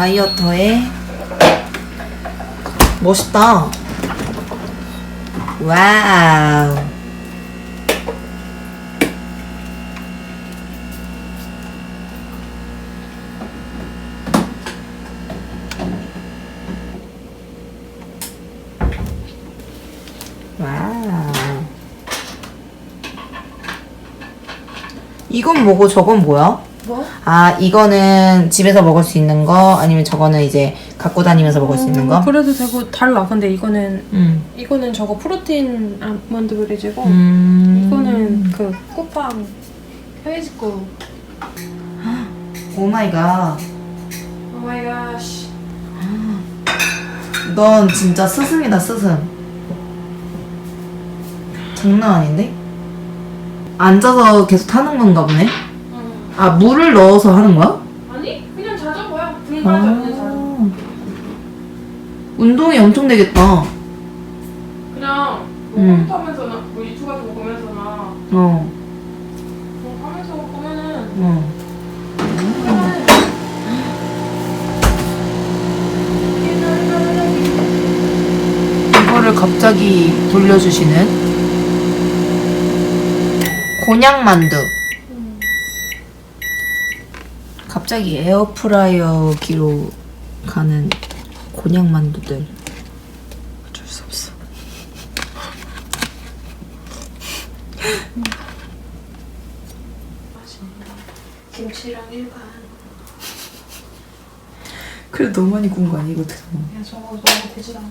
다이어터에 멋있다. 와우. 와우. 이건 뭐고 저건 뭐야? 뭐? 아 이거는 집에서 먹을 수 있는 거 아니면 저거는 이제 갖고 다니면서 먹을 수 있는 거? 그래도 되고 달라. 근데 이거는 음. 이거는 저거 프로틴 아몬드 브리즈고 음. 이거는 그 꽃빵 페이지 거. 오 마이 갓. 오 마이 갓. 넌 진짜 스승이다 스승. 장난 아닌데? 앉아서 계속 타는 건가 보네? 아 물을 넣어서 하는 거야? 아니 그냥 자전거야. 불 아. 자전거. 운동이 엄청 되겠다. 그냥 뭐 음. 컴퓨터 하면서나 뭐 유튜브 같은 거 보면서나 어. 뭐 하면서 보면은 어. 이거를 갑자기 돌려주시는 곤약만두. 갑자기 에어프라이어기로 가는 곤약만두들. 어쩔 수 없어. 김치랑 일반. 그래 너무 많이 구운 거 아니야 이거 어떻게? 그냥 저거 너무 되질 않아.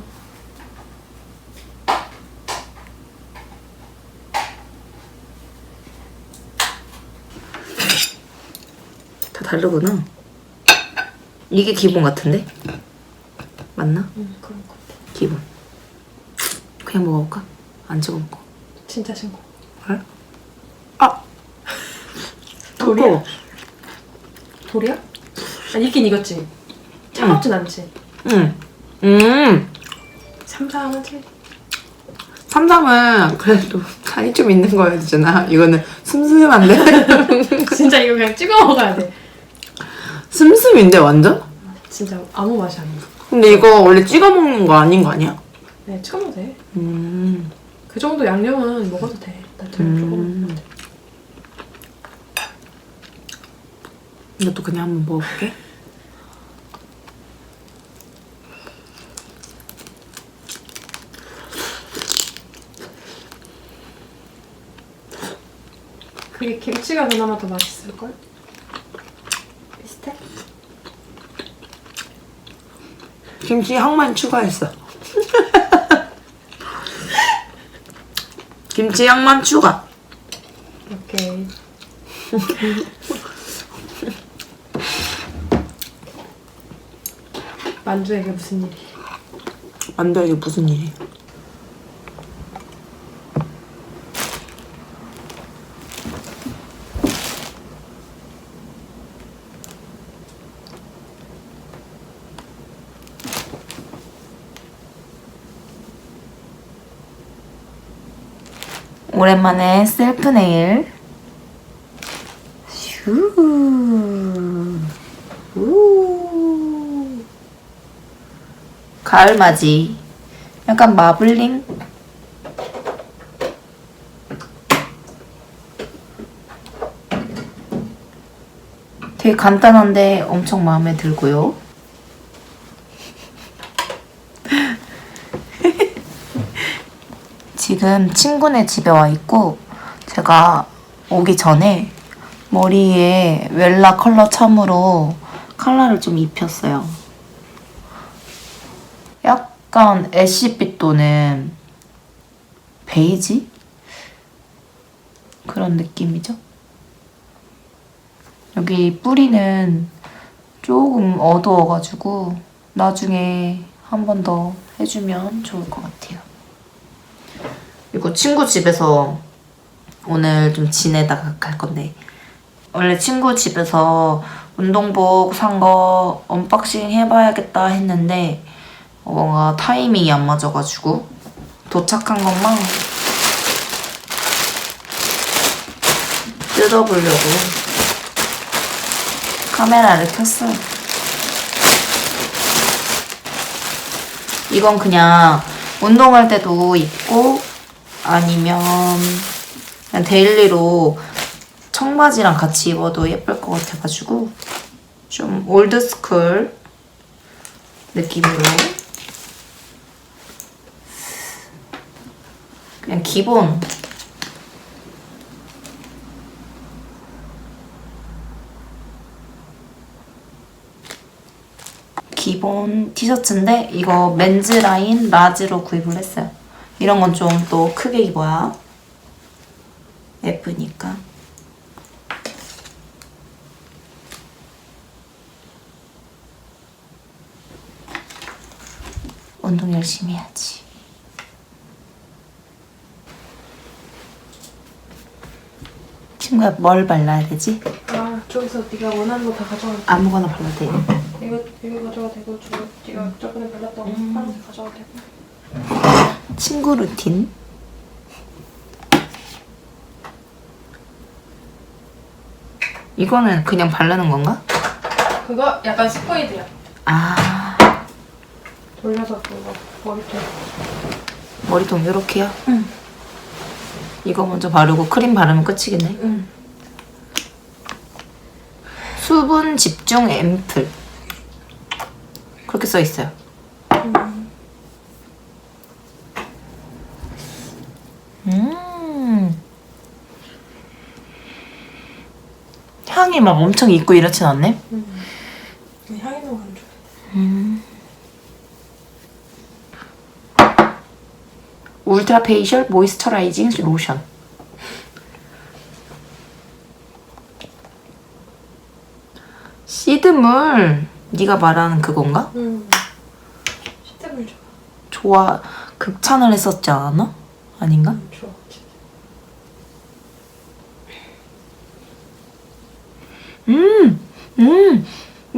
다 다르구나. 이게 기본 같은데? 맞나? 응 그런 거 같아. 기본. 그냥 먹어볼까? 안 찍어 먹고. 진짜 신고. 그래? 아! 돌이야? 돌이야? 아 익긴 익었지. 차갑진 않지. 응. 음. 삼삼하지. 삼삼은 그래도 간이 좀 있는 거여야 되잖아. 이거는 슴슴한데? 진짜 이거 그냥 찍어 먹어야 돼. 슴슴인데 완전? 진짜 아무 맛이 안 나. 근데 이거 원래 찍어 먹는 거 아닌 거 아니야? 네, 찍어 먹어도 돼. 음. 그 정도 양념은 먹어도 돼. 음. 조금 돼. 이것도 그냥 한번 먹어볼게. 그게 김치가 그나마 더 맛있을걸? 비슷해? 김치 향만 추가했어. 김치 향만 추가. 오케이. 만두에게 무슨 일이? 만두 이게 무슨 일이? 오랜만에 셀프 네일. 슈. 우. 가을 맞이. 약간 마블링? 되게 간단한데 엄청 마음에 들고요. 지금 친구네 집에 와 있고 제가 오기 전에 머리에 웰라 컬러 첨으로 컬러를 좀 입혔어요. 약간 애쉬빛 또는 베이지? 그런 느낌이죠. 여기 뿌리는 조금 어두워가지고 나중에 한 번 더 해주면 좋을 것 같아요. 이거 친구 집에서 오늘 좀 지내다가 갈 건데 원래 친구 집에서 운동복 산 거 언박싱 해봐야겠다 했는데 어, 뭔가 타이밍이 안 맞아가지고 도착한 것만 뜯어보려고 카메라를 켰어요. 이건 그냥 운동할 때도 입고 아니면 그냥 데일리로 청바지랑 같이 입어도 예쁠 것 같아가지고 좀 올드스쿨 느낌으로 그냥 기본 기본 티셔츠인데 이거 맨즈 라인 라지로 구입을 했어요. 이런 건 좀 또 크게 입어야 예쁘니까. 운동 열심히 해야지. 친구야 뭘 발라야 되지? 아 저기서 네가 원하는 거 다 가져가. 아무거나 발라도 돼. 이거 이거 가져가 되고 저 네가 저번에 발랐던 거 음. 파란색 가져가 되고. 친구 루틴. 이거는 그냥 바르는 건가? 그거 약간 스포이드야. 아 돌려서 그거 머리통. 머리통 이렇게요? 응. 이거 먼저 바르고 크림 바르면 끝이겠네. 응. 수분 집중 앰플. 그렇게 써 있어요. 음. 향이 막 엄청 있고 이렇진 않네. 근데 향이 너무 안 좋아. 울트라 페이셜 모이스처라이징 로션. 시드물 네가 말하는 그건가? 응. 시트물 좋아. 좋아 극찬을 했었지 않았나? 아닌가? 응, 좋아. 음, 음,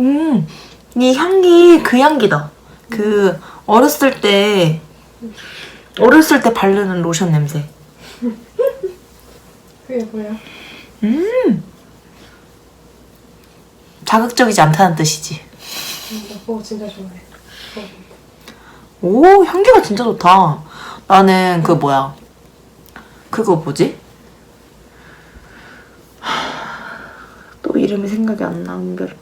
음. 이 향기 그 향기다. 그 어렸을 때 어렸을 때 바르는 로션 냄새. 그게 뭐야? 음. 자극적이지 않다는 뜻이지. 응, 나 그거 진짜 좋아해. 그거. 오, 향기가 진짜 좋다. 나는 그 뭐야? 그거 뭐지? 또 이름이 생각이 안 나, 은별.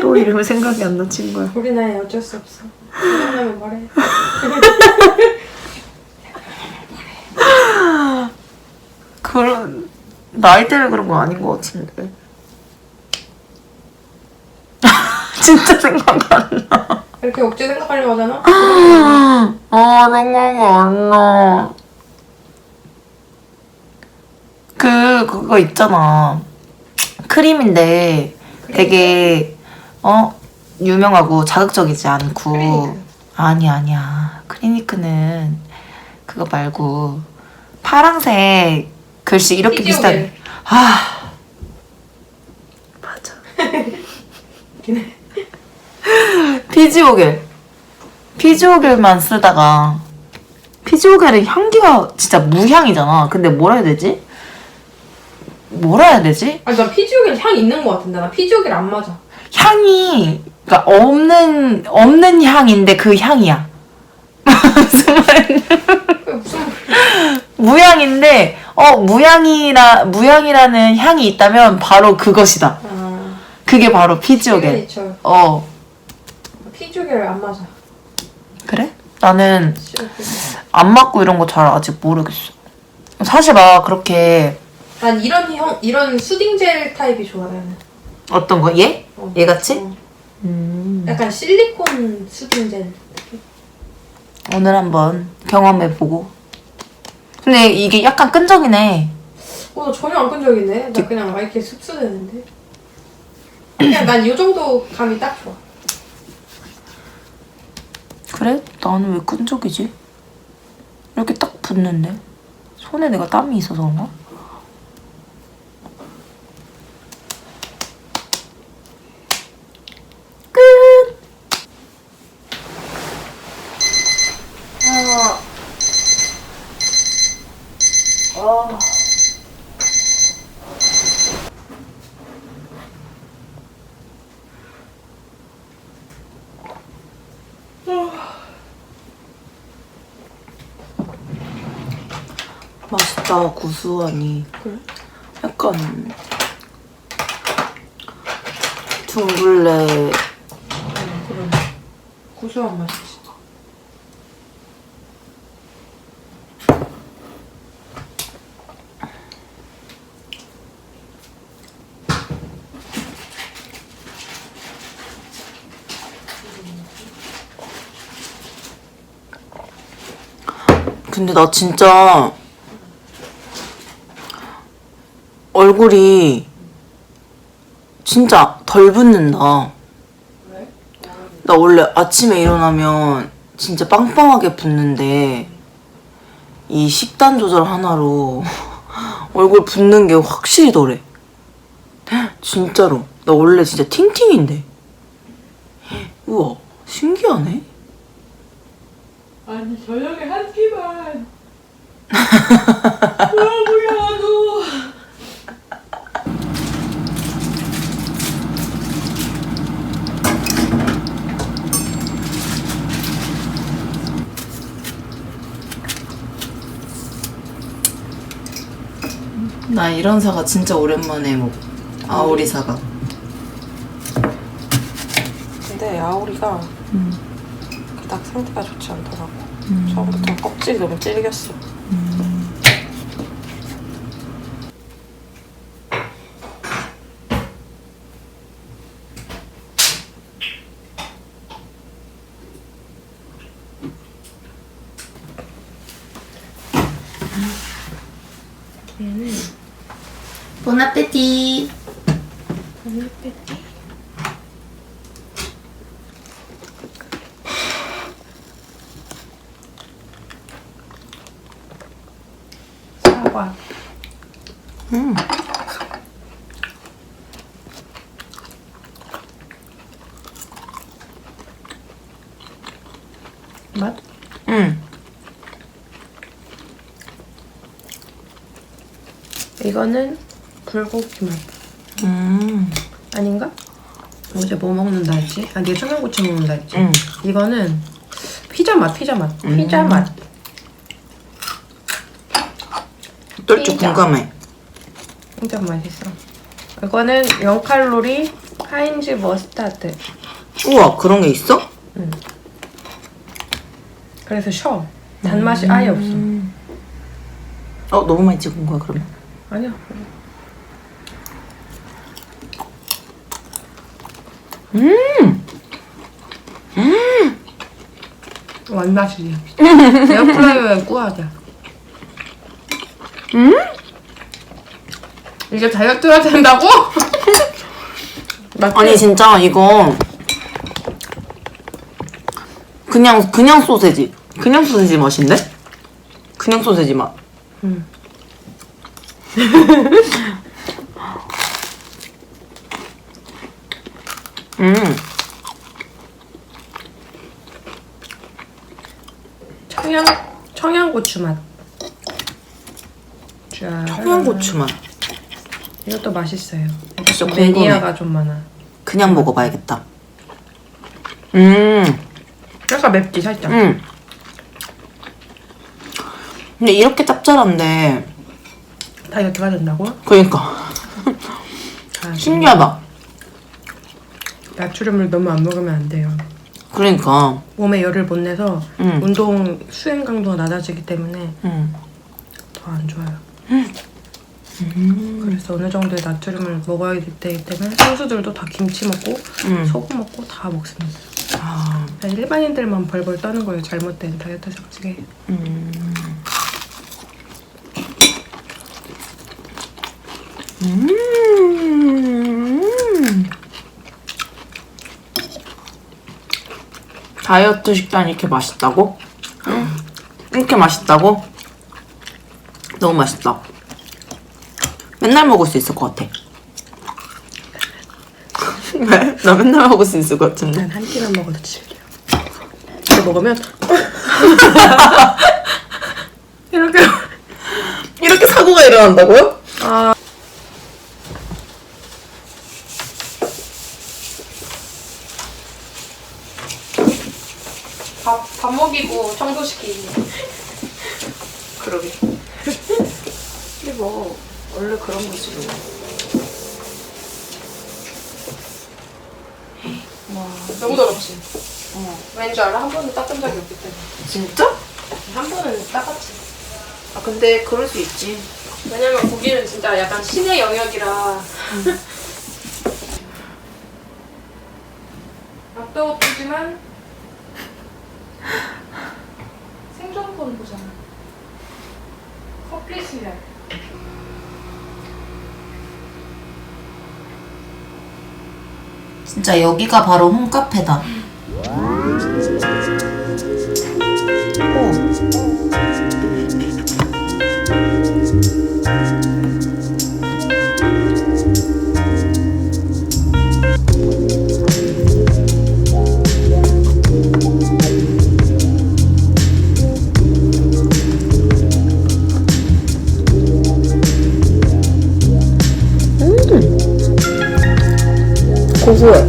또 이름이 생각이 안 나, 친구야. 우리 나이 어쩔 수 없어. 생각나면 말해. 그런 나이 때문에 그런 건 아닌 것 같은데. 진짜 생각 안 나. 이렇게 억지 생각하려고 하잖아? 아, 생각이 안 나. 그, 그거 있잖아. 크림인데 되게, 어, 유명하고 자극적이지 않고. 크리니크. 아니, 아니야. 크리니크는 그거 말고, 파랑색 글씨 이렇게 비슷한. 피지오겔. 아. 맞아. 피지오겔. 피지오겔만 쓰다가 피지오겔은 향기가 진짜 무향이잖아. 근데 뭐라 해야 되지? 뭐라 해야 되지? 아니 나 피지오겔 향 있는 거 같은데 나 피지오겔 안 맞아. 향이 그러니까 없는 없는 향인데 그 향이야. 무슨 말이야? 무향인데 어 무향이라 무향이라는 향이 있다면 바로 그것이다. 아, 그게 바로 피지오겔. 어 피지오겔 안 맞아. 그래? 나는. 안 맞고 이런 거 잘 아직 모르겠어. 사실 막 그렇게 난 이런 형 이런 수딩 젤 타입이 좋아 나는. 어떤 거 얘? 어. 얘같이? 어. 음. 약간 실리콘 수딩 젤. 오늘 한번 경험해 보고. 근데 이게 약간 끈적이네. 어, 나 전혀 안 끈적이네. 나 그냥 막 이렇게 흡수되는데. 그냥 난 이 정도 감이 딱 좋아. 그래? 나는 왜 끈적이지? 이렇게 딱 붙는데. 손에 내가 땀이 있어서 그런가? 끝! 아. 아. 맛있다 구수하니. 그래? 약간 둥글레 그런 고소한 맛이지. 근데 나 진짜 얼굴이 진짜 덜 붓는다. 왜? 나 원래 아침에 일어나면 진짜 빵빵하게 붓는데 이 식단 조절 하나로 얼굴 붓는 게 확실히 덜해. 진짜로. 나 원래 진짜 팅팅인데. 우와, 신기하네. 아니 저녁에 한 끼만. 아 뭐야 나 이런 사과 진짜 오랜만에 먹. 아오리 사과. 근데 아오리가 그닥 상태가 좋지 않더라고. 처음부터 껍질이 너무 질겼어. 보나페티. 사과. 음. 맛? 음. 이거는 불고기 맛. 음. 아닌가? 어제 뭐 먹는다 했지? 아, 내 청양고추 먹는다 했지? 음. 이거는 피자 맛, 피자 맛. 피자 음. 맛. 피자. 궁금해. 진짜 맛있어. 이거는 0칼로리 하인즈 머스타드. 우와, 그런 게 있어? 그래서 셔. 단맛이 아예 없어. 음. 어, 너무 많이 찍은 거야, 그러면? 아니야. 음! 완맛이지. 에어프라이어에 구워야 음? 이게 다이어트가 된다고? 맞지? 아니, 진짜 이거. 그냥, 그냥 소세지. 그냥 소세지 맛인데? 그냥 소세지 맛. 음. 음. 청양 청양고추 맛. 자, 청양고추 맛. 이것도 맛있어요. 진짜 궁금해. 매니아가 좀 많아. 그냥 먹어봐야겠다. 음. 약간 맵지 살짝. 음. 근데 이렇게 짭짤한데, 다이어트가 된다고? 그러니까. 아, 신기하다. 나트륨을 너무 안 먹으면 안 돼요. 그러니까. 몸에 열을 못 내서 음. 운동 수행 강도가 낮아지기 때문에 음. 더안 좋아요. 그래서 어느 정도의 나트륨을 먹어야 되기 때문에 선수들도 다 김치 먹고 음. 소금 먹고 다 먹습니다. 아, 일반인들만 벌벌 떠는 거예요. 잘못된 다이어트 상식에. 음. 음. 다이어트 식단이 이렇게 맛있다고? 이렇게 맛있다고? 너무 맛있다. 맨날 먹을 수 있을 것 같아. 왜? 나 맨날 먹을 수 있을 것 같은데. 난 한 끼만 먹어도 질겨. 이거 먹으면 이렇게 이렇게 사고가 일어난다고요? 아 먹이고 청소시키기. 그러게. 뭐 원래 그런 거지 뭐. 와 너무 더럽지? 어. 왠줄 알아? 한 번도 닦은 적이 없기 때문에. 진짜? 한 번은 닦았지. 아 근데 그럴 수 있지. 왜냐면 거기는 진짜 약간 신의 영역이라. 앞도 없지만 생존권 보잖아. 커플 수혈. 진짜 여기가 바로 홈카페다. 고소해.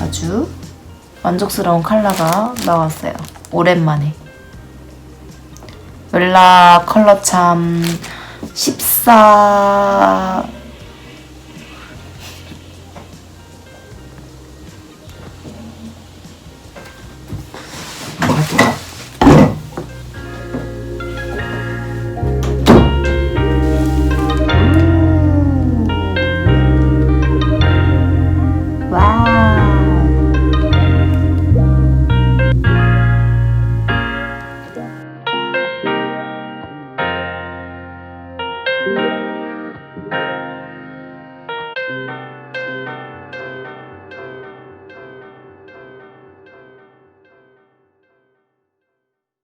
아주 만족스러운 컬러가 나왔어요. 오랜만에. 웰라 컬러 참 14